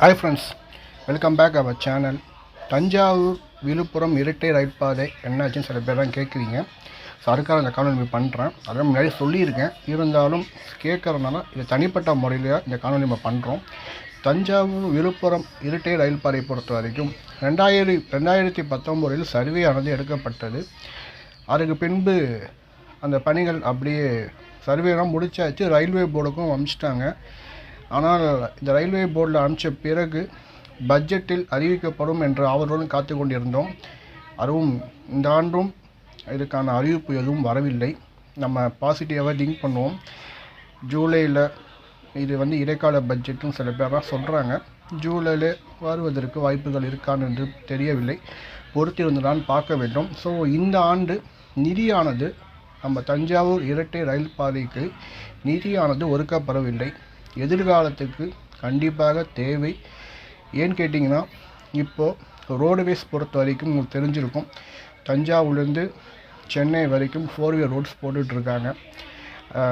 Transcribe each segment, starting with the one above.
Hi friends welcome back our channel Thanjavur Villupuram இரட்டை ரயில் பாதை என்னாச்சுன்னு சில பேர் தான் கேட்குறீங்க. ஸோ அதுக்காக இந்த காணொலி பண்ணுறேன் அதெல்லாம் முன்னாடி சொல்லியிருக்கேன். இருந்தாலும் கேட்குறதுனால இது தனிப்பட்ட முறையில் இந்த காணொலி நம்ம பண்ணுறோம் தஞ்சாவூர் விழுப்புரம் இரட்டை ரயில் பாதை பொறுத்த வரைக்கும் ரெண்டாயிரம் ரெண்டாயிரத்தி பத்தொம்போதில் சர்வே ஆனது எடுக்கப்பட்டது. அதுக்கு பின்பு அந்த பணிகள் அப்படியே சர்வேலாம் முடிச்சாச்சு. ரயில்வே போர்டுக்கும் அமிச்சிட்டாங்க ஆனால் இந்த ரயில்வே போர்டில் அனுப்பிச்ச பிறகு பட்ஜெட்டில் அறிவிக்கப்படும் என்ற ஆவலுடன் காத்து கொண்டிருந்தோம். அதுவும் இந்த ஆண்டும் இதுக்கான அறிவிப்பு எதுவும் வரவில்லை. நம்ம பாசிட்டிவாக திங்க் பண்ணுவோம். ஜூலையில் இது வந்து இடைக்கால பட்ஜெட்டும் சில பேராக சொல்கிறாங்க ஜூலையில் வருவதற்கு வாய்ப்புகள் இருக்கான்னு என்று தெரியவில்லை. பொறுத்திருந்துதான் பார்க்க வேண்டும். ஸோ இந்த ஆண்டு நிதியானது நம்ம தஞ்சாவூர் இரட்டை ரயில் பாதைக்கு நிதியானது ஒதுக்கப்படவில்லை. எதிர்காலத்துக்கு கண்டிப்பாக தேவை. ஏன்னு கேட்டிங்கன்னா இப்போது ரோடுவேஸ் பொறுத்த வரைக்கும் உங்களுக்கு தெரிஞ்சிருக்கும். தஞ்சாவூர்லேருந்து சென்னை வரைக்கும் ஃபோர் வீலர் ரோட்ஸ் போட்டுட்ருக்காங்க.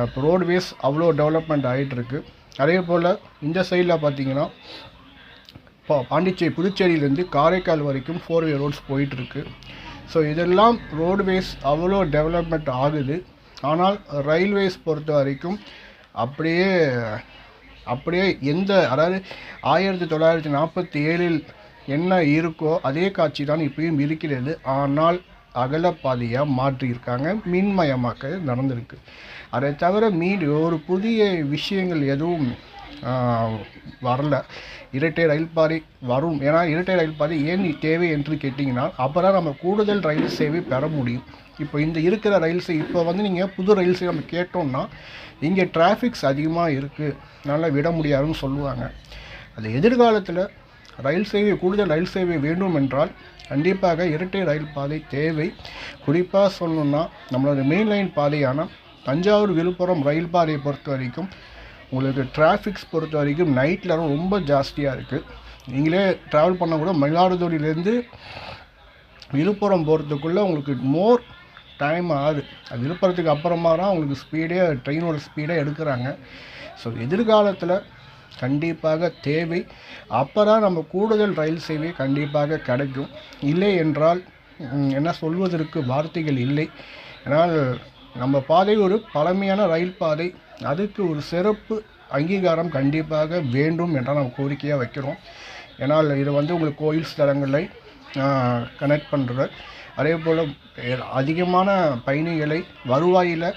இப்போ ரோடுவேஸ் அவ்வளோ டெவலப்மெண்ட் ஆகிட்டுருக்கு அதே போல் இந்த சைடில் பார்த்தீங்கன்னா இப்போ பாண்டிச்சேரி புதுச்சேரியிலேருந்து காரைக்கால் வரைக்கும் ஃபோர் வீலர் ரோட்ஸ் போயிட்டுருக்கு ஸோ இதெல்லாம் ரோடுவேஸ் அவ்வளோ டெவலப்மெண்ட் ஆகுது. ஆனால் ரயில்வேஸ் பொறுத்த வரைக்கும் அப்படியே அப்படியே எந்த அதாவது ஆயிரத்தி தொள்ளாயிரத்தி நாற்பத்தி ஏழில் என்ன இருக்கோ அதே காட்சி தான் இப்பயும் இருக்கிறது. ஆனால் அகலப்பாதையாக மாற்றியிருக்காங்க. மின்மயமாக்க நடந்திருக்கு. அதை தவிர மீண்டும் ஒரு புதிய விஷயங்கள் எதுவும் வரல. இரட்டை ரயில் பாதை வரும். ஏன்னா இரட்டை ரயில் பாதை ஏன் தேவை என்று கேட்டிங்கன்னா அப்போ தான் நம்ம கூடுதல் ரயில் சேவை பெற முடியும். இப்போ இந்த இருக்கிற ரயில்ஸை இப்போ வந்து நீங்கள் புது ரயில்ஸை நம்ம கேட்டோம்னா இங்கே டிராஃபிக்ஸ் அதிகமாக இருக்குது நல்லா விட முடியாதுன்னு சொல்லுவாங்க. அது எதிர்காலத்தில் ரயில் சேவை கூடுதல் ரயில் சேவை வேண்டும் என்றால் கண்டிப்பாக இரட்டை ரயில் பாதை தேவை. குறிப்பாக சொல்லணும்னா நம்மளோட மெயின் லைன் பாதையான தஞ்சாவூர் விழுப்புரம் ரயில் பாதையை பொறுத்த வரைக்கும் உங்களுக்கு டிராஃபிக்ஸ் பொறுத்த வரைக்கும் நைட்டில் ரொம்ப ஜாஸ்தியாக இருக்குது நீங்களே ட்ராவல் பண்ண கூட மயிலாடுதுறையிலேருந்து விழுப்புரம் போகிறதுக்குள்ளே உங்களுக்கு மோர் டைம் ஆகுது. அது விழுப்புரத்துக்கு அப்புறமா தான் உங்களுக்கு ஸ்பீடே ட்ரெயினோட ஸ்பீடே எடுக்கிறாங்க. ஸோ எதிர்காலத்தில் கண்டிப்பாக தேவை. அப்போ தான் நம்ம கூடுதல் ரயில் சேவை கண்டிப்பாக கிடைக்கும். இல்லை என்றால் என்ன சொல்வதற்கு வார்த்தைகள் இல்லை. ஏன்னால் நம்ம பாதை ஒரு பழமையான ரயில் பாதை. அதுக்கு ஒரு சிறப்பு அங்கீகாரம் கண்டிப்பாக வேண்டும் என்றால் நம்ம கோரிக்கையாக வைக்கிறோம். ஏன்னால் இது வந்து உங்களுக்கு கோயில் ஸ்தலங்களை கனெக்ட் பண்ணுற அதே போல் அதிகமான பயணிகளை வருவாயில்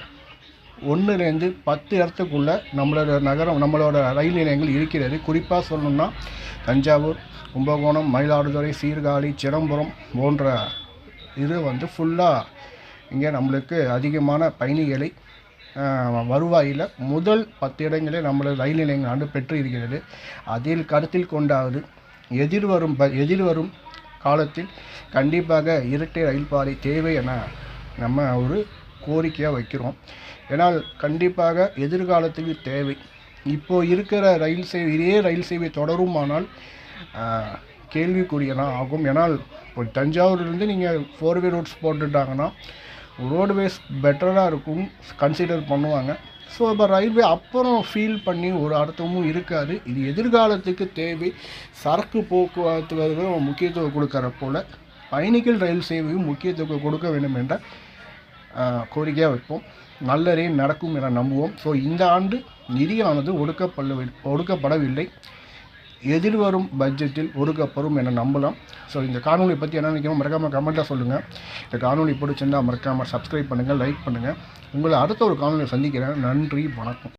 ஒன்றுலேருந்து பத்து இடத்துக்குள்ளே நம்மளோட நகரம் நம்மளோட ரயில் நிலையங்கள் இருக்கிறது. குறிப்பாக சொல்லணும்னா தஞ்சாவூர் கும்பகோணம் மயிலாடுதுறை சீர்காழி சிதம்பரம் போன்ற இது வந்து ஃபுல்லாக இங்கே நம்மளுக்கு அதிகமான பயணிகளை வருவாயில் முதல் பத்து இடங்களே நம்மளது ரயில் நிலையங்கள் ஆண்டு பெற்று இருக்கிறது. அதில் கருத்தில் கொண்டாவது எதிர்வரும் ப எதிர்வரும் காலத்தில் கண்டிப்பாக இரட்டை ரயில் பாதை தேவை என நம்ம ஒரு கோரிக்கையாக வைக்கிறோம். ஏன்னால் கண்டிப்பாக எதிர்காலத்துக்கு தேவை. இப்போ இருக்கிற ரயில் சேவை இதே ரயில் சேவை தொடருமானால் கேள்விக்குரியதான் ஆகும். ஏன்னால் இப்போ தஞ்சாவூர்லேருந்து நீங்கள் ஃபோர் வே ரோட்ஸ் போட்டுட்டாங்கன்னா ரோடுவேஸ் பெட்டராக இருக்கும் கன்சிடர் பண்ணுவாங்க. ஸோ இப்போ ரயில்வே அப்புறம் ஃபீல் பண்ணி ஒரு அர்த்தமும் இருக்காது. இது எதிர்காலத்துக்கு தேவை. சரக்கு போக்குவரத்து முக்கியத்துவம் கொடுக்கற போல். பயணிகள் ரயில் சேவையும் முக்கியத்துவம் கொடுக்க வேண்டும் என்ற கோரிக்கையாக வைப்போம். நல்லதே நடக்கும் என நம்புவோம். ஸோ இந்த ஆண்டு நிதியானது ஒடுக்கப்படவில்லை ஒடுக்கப்படவில்லை. எதிர்வரும் பட்ஜெட்டில் ஒதுக்கப்படும் என நம்பலாம். ஸோ இந்த காணொலி பற்றி என்ன நினைக்கணும் மறக்காமல் கமெண்ட்டாக சொல்லுங்கள் இந்த காணொலி பிடிச்சிருந்தா மறக்காமல் சப்ஸ்கிரைப் பண்ணுங்கள் லைக் பண்ணுங்கள் உங்களை அடுத்த ஒரு காணொலியை சந்திக்கிறேன். நன்றி வணக்கம்.